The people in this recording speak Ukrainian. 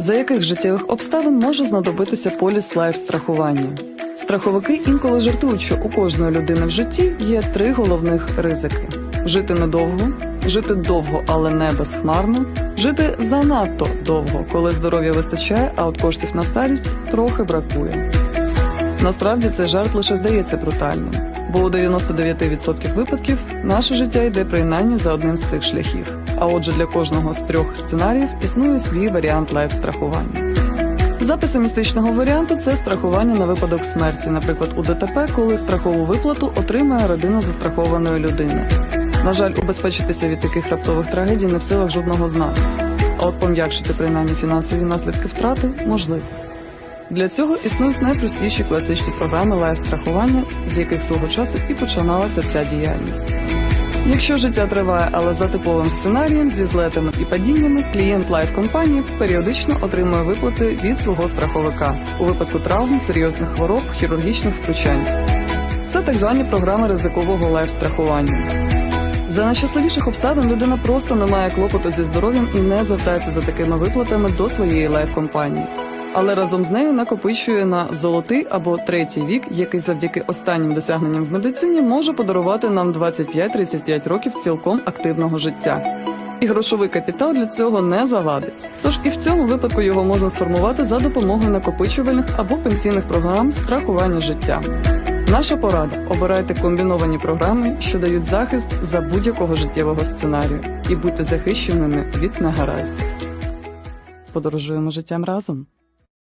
За яких життєвих обставин може знадобитися поліс лайф страхування? Страховики інколи жартують, що у кожної людини в житті є три головних ризики: жити недовго, жити довго, але не безхмарно, жити занадто довго, коли здоров'я вистачає, а от коштів на старість трохи бракує. Насправді цей жарт лише здається брутальним, бо у 99% випадків наше життя йде принаймні за одним з цих шляхів. А отже, для кожного з трьох сценаріїв існує свій варіант лайф-страхування. За песимістичного варіанту це страхування на випадок смерті, наприклад, у ДТП, коли страхову виплату отримає родина застрахованої людини. На жаль, убезпечитися від таких раптових трагедій не в силах жодного з нас. А от пом'якшити принаймні фінансові наслідки втрати можливо. Для цього існують найпростіші класичні програми лайф-страхування, з яких свого часу і починалася ця діяльність. Якщо життя триває, але за типовим сценарієм зі злетами і падіннями, клієнт лайф-компанії періодично отримує виплати від свого страховика у випадку травм, серйозних хвороб, хірургічних втручань. Це так звані програми ризикового лайф-страхування. За найщасливіших обставин людина просто не має клопоту зі здоров'ям і не звертається за такими виплатами до своєї лайф-компанії. Але разом з нею накопичує на золотий або третій вік, який завдяки останнім досягненням в медицині може подарувати нам 25-35 років цілком активного життя. І грошовий капітал для цього не завадить. Тож і в цьому випадку його можна сформувати за допомогою накопичувальних або пенсійних програм страхування життя. Наша порада обирайте комбіновані програми, що дають захист за будь-якого життєвого сценарію, і будьте захищеними від негараздів. Подорожуємо життям разом.